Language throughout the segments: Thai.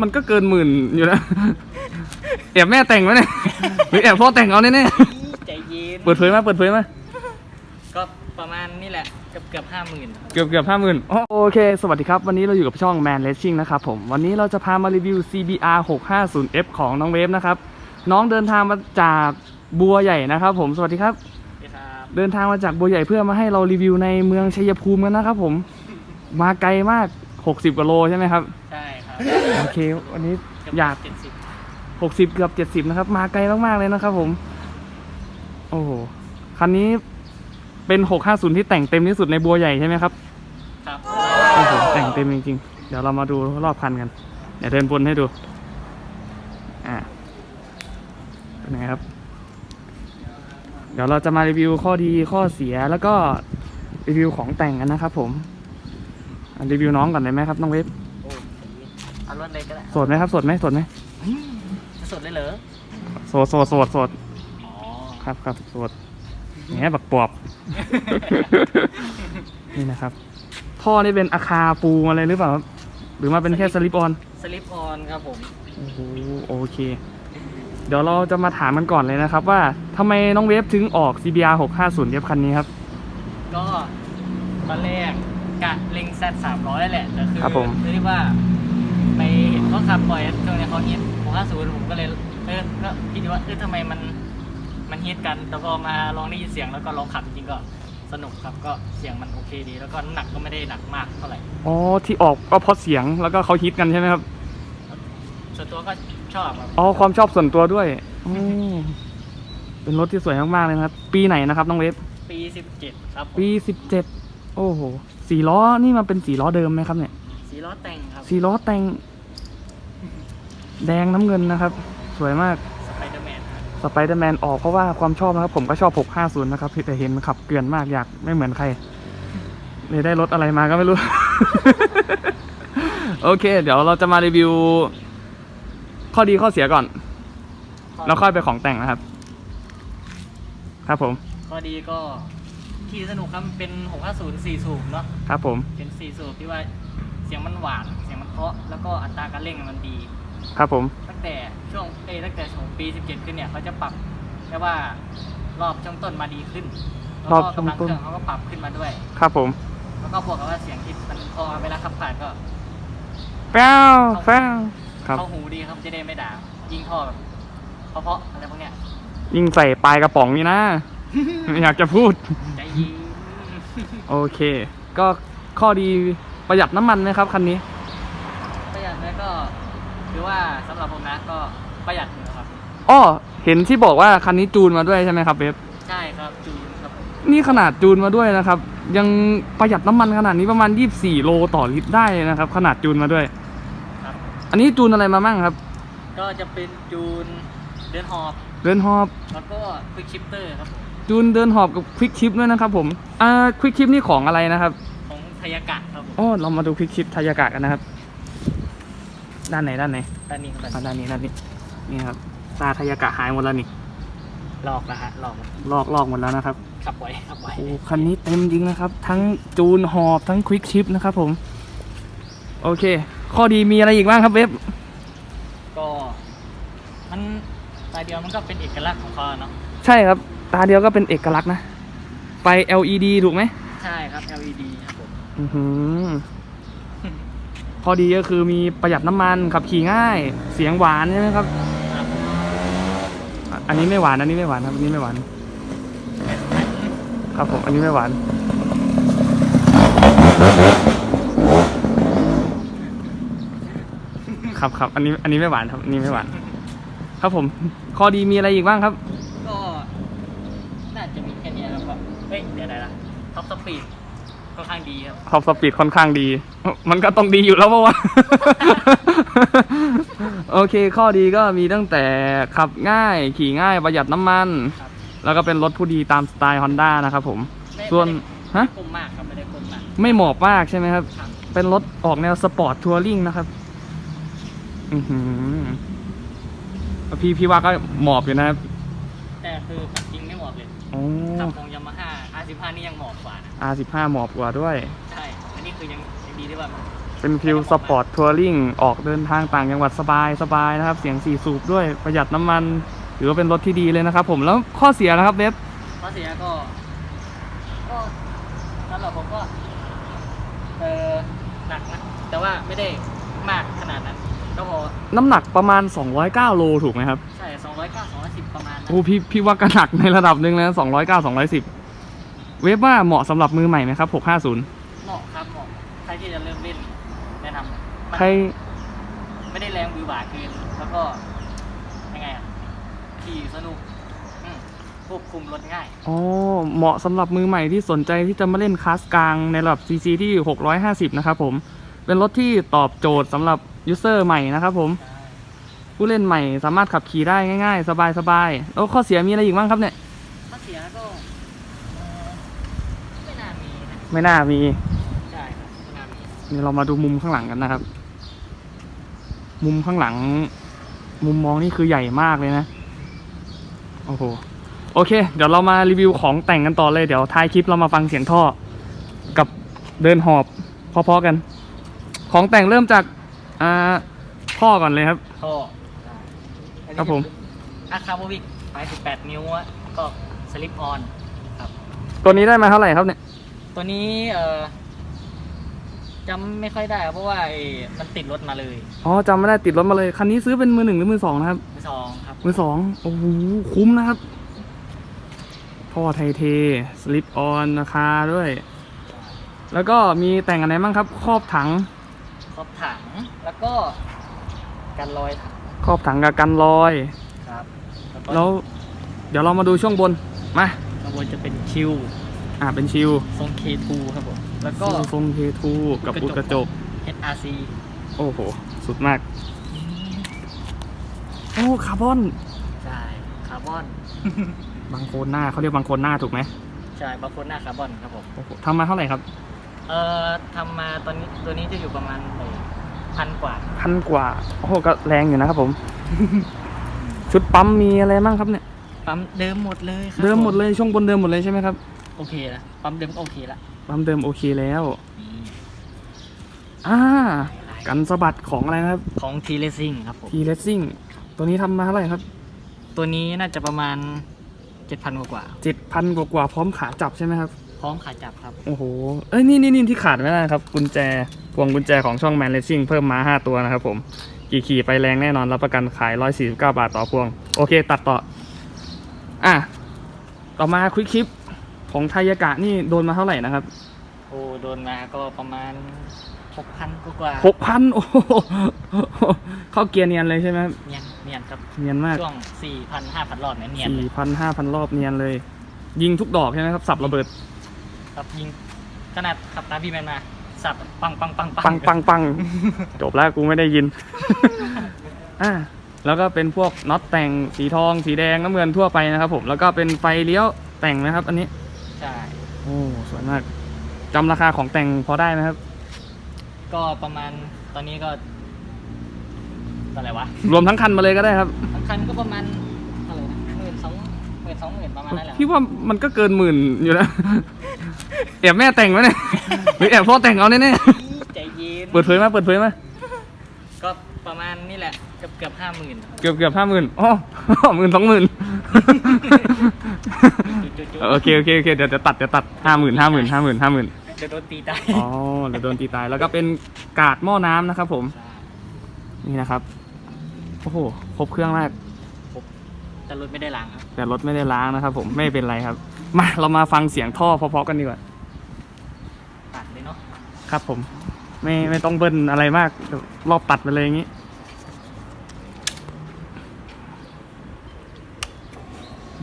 มันก็เกินหมื่นอยู่นะแอบแม่แต่งไหมเนี่ยหรือแอบพ่อแต่งเอาแน่ใจเย็นๆเปิดเผยมาเปิดเผยมาก็ประมาณนี่แหละเกือบเกือบห้าหมื่นเกือบเกือบห้าหมื่นโอเค สวัสดีครับ วันนี้เราอยู่กับช่อง Man Racing นะครับผม วันนี้เราจะพามารีวิว CBR 650F ของน้องเวฟนะครับ น้องเดินทางมาจากบัวใหญ่นะครับผม สวัสดีครับ ครับเดินทางมาจากบัวใหญ่เพื่อมาให้เรารีวิวในเมืองชัยภูมิกันนะครับผม มาไกลมาก 60กว่าโลใช่ไหมครับ ใช่ครับ โอเค วันนี้เกือบอยาก เจ็ดสิบ60เกือบ70นะครับ มาไกลมากๆเลยนะครับผม โอ้โห คันนี้เป็น650ที่แต่งเต็มที่สุดในบัวใหญ่ใช่ไหมครับ ครับโอ้โห แต่งเต็มจริงๆ เดี๋ยวเรามาดูรอบคันกัน เดี๋ยวเดินบนให้ดู อ่าเป็นไงครับ เดี๋ยวเราจะมารีวิวข้อดีข้อเสียแล้วก็รีวิวของแต่งกันนะครับผมอะรีวิวน้องก่อนได้ไหมครับน้องเวฟโอ้ เอารถเลยก็ได้โสดไหมครับโสดไหมโสดไหมจะสดเลยเหรอโสดโสดโสดโสดอ๋อครับครับโสดแหมบักปอบ นี่นะครับ ท่อนี่เป็นอาคาปูมาเลยหรือเปล่าครับหรือมาเป็นแค่สลิปออนสลิปออนครับผมโอ้โหโอเค เดี๋ยวเราจะมาถามมันก่อนเลยนะครับ ว่าทำไมน้องเวฟถึงออก CBR 650เวฟคันนี้ครับ ก็ตอนแรกกะเล็งแซดสามร้อยแหละแต่คือครับผมเรียกว่า ไปเห็นเขาขับบ่อยช่วงนี้เขาฮิตผมห้าศูนย์ผมก็เลยเออก็คิดว่าเออทำไมมันมันฮิตกัน แต่พอมาลองได้ยินเสียงแล้วก็ลองขับจริงๆก็สนุกครับก็เสียงมันโอเคดี แล้วก็น้ำหนักก็ไม่ได้หนักมากเท่าไหร่อ๋อที่ออกก็เพราะเสียงแล้วก็เขาฮิตกันใช่ไหมครับส่วนตัวก็ชอบครับอ๋อความชอบส่วนตัวด้วยอืมเป็นรถที่สวยมากๆเลยนะครับ ปีไหนนะครับน้องเวฟปี 17 ครับผมปีสิบเจ็ดโอ้โหสี่ล้อนี่มันเป็นสี่ล้อเดิมไหมครับเนี่ยสี ล้อแต่งครับสี่ล้อแต่ง แดงน้ำเงินนะครับ สวยมากสไปเดอร์แมนครับสไปเดอร์แมนออกเพราะว่าความชอบนะครับ ผมก็ชอบ 650 นะครับแต่เห็นมันขับเกลื่อนมากอยากไม่เหมือนใครเลยได้รถอะไรมาก็ไม่รู้ โอเค เดี๋ยวเราจะมารีวิว ข้อดีข้อเสียก่อน แล้วค่อยไปของแต่งนะครับ ครับผม ข้อดีก็ขี่สนุกครับเป็น 650 4สูบเนาะครับผม เป็น 4 สูบที่ว่าเสียงมันหวาน เสียงมันเพราะ แล้วก็อัตราการเร่งมันดี ครับผม ตั้งแต่ช่วงเอ้ยตั้งแต่ช่วงปี 17 ขึ้นเนี่ยเขาจะปรับแค่ว่ารอบช่วงต้นมาดีขึ้น แล้วรอบก็ช่วงกำลังต้เคนรื่องเขาก็ปรับขึ้นมาด้วย ครับผมแล้วก็บวกกับว่าเสียงที่มันพอเวลาขับผ่านก็แป้วแป้วครับ เข้าหูดีครับจะได้ไม่ด่ายิงท่อแบบเพราะๆอะไรพวกเนี้ยยิ่งใส่ปลายกระป๋องนี่นะ ไม่อยากจะพูด ใจเยินโอเค ก็ข้อดี ประหยัดน้ำมันไหมครับคันนี้ ประหยัดแล้วก็คือว่าสำหรับผมนะก็ประหยัดอยู่ครับ อ้อเห็นที่บอกว่าคันนี้จูนมาด้วยใช่ไหมครับเบฟใช่ครับจูนครับผมนี่ขนาดจูนมาด้วยนะครับ ยังประหยัดน้ำมันขนาดนี้ประมาณ 24 โลต่อลิตรได้เลยนะครับ ขนาดจูนมาด้วย ครับ อันนี้จูนอะไรมามั่งครับ ก็จะเป็นจูนเดินหอบ เดินหอบ แล้วก็ควิกชิปเตอร์ครับผมจูนเดินหอบกับควิกชิปด้วยนะครับผมอ่าควิกชิปนี่ของอะไรนะครับของ ทายากะครับผมอ๋อเรามาดูควิกชิปทายากะกันนะครับ ด้านไหนด้านไหนด้านนี้ครับอ่าด้านนี้ด้านนี้นี่ครับตาทายากะหายหมดแล้วนี่หลอกนะฮะหลอกลอกลอกหมดแล้วนะครับขับไว้ขับไว้โอ้คันนี้เต็มจริงนะครับ ทั้งจูนหอบทั้งควิกชิปนะครับผม โอเค ข้อดีมีอะไรอีกบ้างครับเว็บก็มันตาเดียวมันก็เป็นเอกลักษณ์ของเขาเนาะใช่ครับ ตาเดียวก็เป็นเอกลักษณ์นะไฟ LED ถูกไหมใช่ครับ LED ครับผม อื้อหือข้อดีก็คือมีประหยัดน้ำมันขับขี่ง่าย เสียงหวานใช่ไหมครับ ครับ อันนี้ไม่หวาน อันนี้ไม่หวานครับ อันนี้ไม่หวาน ครับผม อันนี้ไม่หวาน ครับครับ อันนี้ อันนี้ไม่หวานครับ อันนี้ไม่หวาน ครับผม ข้อดีมีอะไรอีกบ้างครับ ก็ น่าจะมีแค่เนี้ยแล้วก็เฮ้ย เดี๋ยวอะไหนล่ะท็อปสปีด ค่อนข้างดีครับท็อปสปีดค่อนข้างดี มันก็ต้องดีอยู่แล้วเพราะว่า โอเค ข้อดีก็มีตั้งแต่ขับง่ายขี่ง่ายประหยัดน้ำมัน ครับ แล้วก็เป็นรถผู้ดีตามสไตล์ Honda นะครับผม ไม่ส่วน ไม่ฮะได้กลมมากครับไม่ได้กลมมากไม่หมอบมากใช่ไหมครับ ครับเป็นรถออกแนวสปอร์ตทัวริงนะครับ อือหือพี่พี่ว่าก็หมอบอยู่นะครับแต่คือขับจริงไม่หมอบเลย โอ้ขับของยามาฮ่า R15 นี่ยังหมอบกว่านะ R15 หมอบกว่าด้วย ใช่ อันนี้คือยังยังดีที่ว่ามันเป็นฟิลสปอร์ตทัวริงออกเดินทางต่างจังหวัดสบายสบายนะครับ เสียงสี่สูบด้วยประหยัดน้ำมันถือว่าเป็นรถที่ดีเลยนะครับ ผมแล้วข้อเสียนะครับเว็บข้อเสียก็ก็สำหรับผมก็เออหนักนะแต่ว่าไม่ได้มากขนาดนั้นก็พอน้ำหนักประมาณ 209โลถูกไหมครับ ใช่สองร้อยเก้าสองร้อยสิบประมาณนั้นโอ้พี่พี่ว่าก็หนักในระดับหนึ่งแล้ว209 210 เว็บว่าเหมาะสำหรับมือใหม่ไหมครับ 650 เหมาะครับเหมาะใครที่จะเริ่มเล่นแนะนำมันใครไม่ได้แรงวิวบาเกิน แล้วก็ยังไงอะขี่สนุกอืมควบคุมรถง่าย อ๋อเหมาะสำหรับมือใหม่ที่สนใจที่จะมาเล่นคลาสกลางในระดับ CC ที่ 650 นะครับผม เป็นรถที่ตอบโจทย์สำหรับยูเซอร์ใหม่นะครับผม ผู้เล่นใหม่สามารถขับขี่ได้ง่าย ๆ สบายๆแล้วข้อเสียมีอะไรอีกบ้างครับเนี่ย ข้อเสียก็เอ่อไม่น่ามีนะ ไม่น่ามีใช่ครับไม่น่ามีนี่เรามาดูมุมข้างหลังกันนะครับ มุมข้างหลัง มุมมองนี่คือใหญ่มากเลยนะ โอ้โห โอเค เดี๋ยวเรามารีวิวของแต่งกันต่อเลย เดี๋ยวท้ายคลิปเรามาฟังเสียงท่อ กับเดินหอบพอๆกัน ของแต่งเริ่มจากอ่าท่อก่อนเลยครับ ท่อครับผม อาคาโบวิกไป18 นิ้วอะก็สลิปออนครับตัวนี้ได้มาเท่าไหร่ครับเนี่ย ตัวนี้เอ่อจำไม่ค่อยได้ครับเพราะว่าไอ้มันติดรถมาเลยอ๋อจำไม่ได้ติดรถมาเลย คันนี้ซื้อเป็นมือหนึ่งหรือมือสองนะครับ มือสองครับมือสองโอ้โหคุ้มนะครับท่อไทยเท สลิปออนราคาด้วย แล้วก็มีแต่งอะไรบ้างครับ ครอบถัง ครอบถังแล้วก็กันรอยถังครอบถังกับกันรอย ครับ แล้วก็แล้ว เดี๋ยวเรามาดูช่วงบน มา ข้างบนจะเป็นคิว อ่าเป็นชิลทรง K2 ครับผม แล้วก็ก็ทรงเททูกับอุดกระจก HRC โอ้โห สุดมาก โอ้คาร์บอน ใช่คาร์บอนบางโคนหน้าเขาเรียกบางโคนหน้าถูกไหมใช่บาโคหน้าคาร์บอนครับผม โอ้โหทำมาเท่าไหร่ครับ เอ่อทำมาตอนนี้ตัวนี้จะอยู่ประมาณพันกว่า พันกว่า โอ้โห ก็แรงอยู่นะครับผม ชุดปั๊มมีอะไรบ้างครับเนี่ย ปั๊มเดิมหมดเลยครับเดิมหมดเลย ช่วงบนเดิมหมดเลยใช่ไหมครับ โอเคนะปั๊มเดิมก็โอเคละปั๊มเดิมโอเคแล้วนี่อ่ากันสะบัดของอะไรนะครับ ของ T Racing ครับผม T Racing ตัวนี้ทำมาเท่าไหร่ครับ ตัวนี้น่าจะประมาณ7,000กว่ากว่าเจ็ดพันกว่าๆพร้อมขาจับใช่ไหมครับ พร้อมขาจับครับ โอ้โห เอ้ยนี่นี่นี่ที่ขาดไม่ได้ครับ กุญแจพวงกุญแจของช่อง Man Racing เพิ่มมา5ตัวนะครับผมกี่ขี่ไปแรงแน่นอนรับประกันขาย149บาทต่อพวง โอเค ตัดต่อ อะ ต่อมาควิกคลิป ของไทยากะนี่โดนมาเท่าไหร่นะครับโอ้โดนมาก็ประมาณ6,000กว่ากว่า6,000โอ้โหเข้าเกียร์เนียนเลยใช่ไหมครับเนียนเนียนครับเนียนมากช่วง4,000 5,000รอบเนี่ยเนียนเลย4,000 5,000รอบเนียนเลย ยิงทุกดอกใช่ไหมครับ สับระเบิดครับยิงขนาดขับตามพี่แมนมา สับปังปังปังปังปังปังจบแล้วกูไม่ได้ยินอ่าแล้วก็เป็นพวกน็อตแต่งสีทอง สีแดงน้ำเงินทั่วไปนะครับผมแล้วก็เป็นไฟเลี้ยวแต่งนะครับ อันนี้ใช่ โอ้สวยมากจำราคาของแต่งพอได้ไหมครับ ก็ประมาณตอนนี้ก็เท่าไหร่วะรวมทั้งคันมาเลยก็ได้ครับทั้งคันก็ประมาณเท่าไหร่นะหมื่นสองหมื่นสองหมื่นประมาณนั้นแหละพี่ว่ามันก็เกินหมื่นอยู่นะแอบแม่แต่งไว้เนี่ยหรือแอบพ่อแต่งเอาแน่ใจเย็นๆเปิดเผยมาเปิดเผยมาก็ประมาณนี่แหละเกือบเกือบห้าหมื่นเกือบเกือบห้าหมื่นอ๋อหมื่นสองหมื่นจุด โอเคโอเคโอเคเดี๋ยวเดี๋ยวตัดเดี๋ยวตัดห้าหมื่นห้าหมื่นห้าหมื่นห้าหมื่นเดี๋ยวโดนตีตายอ๋อเดี๋ยวโดนตีตายแล้วก็เป็นกาดหม้อน้ำนะครับ ผม นี่นะครับโอ้โหครบเครื่องมากแต่รถไม่ได้ล้างครับ แต่รถไม่ได้ล้างนะครับ ผมไม่เป็นไรครับ มาเรามาฟังเสียงท่อเพราะๆกันดีกว่าตัดเลยเนาะครับผม ไม่ไม่ต้องเบิ้ลอะไรมากเดี๋ยวรอบตัดไปเลยอย่างนี้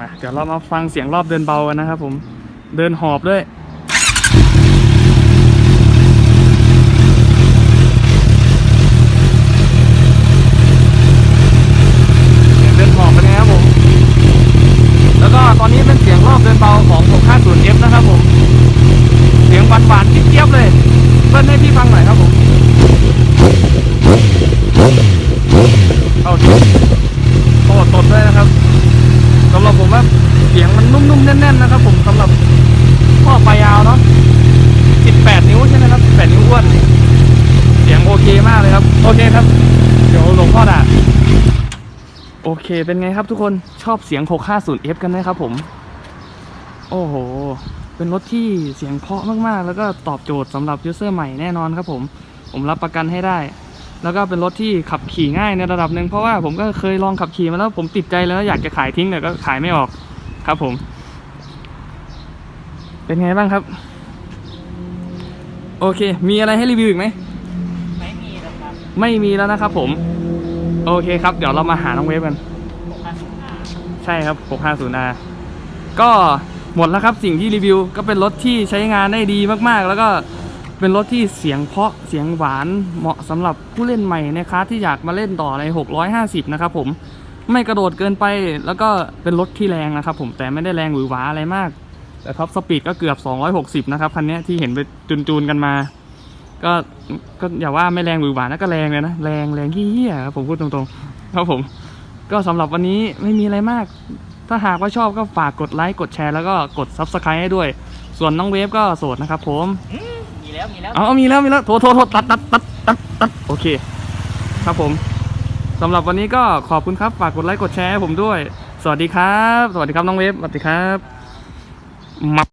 มาเดี๋ยวเรามาฟังเสียงรอบเดินเบากันนะครับผม เดินหอบด้วย เสียงเดินหอบเป็นไงครับผม แล้วก็ตอนนี้เป็นเสียงรอบเดินเบาของ 650F นะครับผม เสียงหวานหวานๆเจี๊ยบๆเลยเบิ้ลให้พี่ฟังหน่อยครับผม เอาดิโอ้ตดด้วยนะครับสำหรับผมว่าเสียงมันนุ่มๆแน่นๆนะครับ ผมสำหรับ พ่อปลายยาวเนาะ18นิ้วใช่ไหมครับ18นิ้วอ้วนเสีมากเลยครับ โอเคครับ เดี๋ยวหลวงพ่อด่าโอเคเป็นไงครับทุกคนชอบเสียง 650F กันไหมครับผม โอ้โห เป็นรถที่เสียงเพาะมากๆ แล้วก็ตอบโจทย์สำหรับยูเซอร์ใหม่แน่นอนครับผม ผมรับประกันให้ได้ แล้วก็เป็นรถที่ขับขี่ง่ายในระดับหนึ่งเพราะว่าผมก็เคยลองขับขี่มาแล้วผมติดใจแล้วอยากจะขายทิ้งแต่ก็ขายไม่ออกครับผม เป็นไงบ้างครับ โอเค มีอะไรให้รีวิวอีกไหม ไม่มีแล้วนะครับผม โอเคครับ เดี๋ยวเรามาหาน้องเวฟกัน650ใช่ครับ 650R ก็หมดแล้วครับสิ่งที่รีวิว ก็เป็นรถที่ใช้งานได้ดีมากๆ แล้วก็เป็นรถที่เสียงเพาะเสียงหวานเหมาะสำหรับผู้เล่นใหม่ในคลาสที่อยากมาเล่นต่อใน 650 นะครับผมไม่กระโดดเกินไปแล้วก็เป็นรถที่แรงนะครับผมแต่ไม่ได้แรงหวือหวาอะไรมาก แต่ท็อปสปีดก็เกือบ 260 นะครับ คันนี้ที่เห็นไปจูนๆกันมา ก็ก็อย่าว่าไม่แรงหวือหวานะก็แรงเลยนะแรงแรงขี้เหี้ยครับผมพูดตรงๆครับผม ก็สำหรับวันนี้ไม่มีอะไรมาก ถ้าหากว่าชอบก็ฝากกดไลค์กดแชร์แล้วก็กด Subscribe ให้ด้วย ส่วนน้องเวฟก็โสดนะครับผมมีแล้วมีแล้วเอาเอามีแล้วมีแล้วโทรโทรโทรตัดตัดตัดตัดตัดโอเค ครับผมสำหรับวันนี้ก็ขอบคุณครับ ฝากกดไลค์กดแชร์ให้ผมด้วย สวัสดีครับ สวัสดีครับน้องเวฟสวัสดีครับมา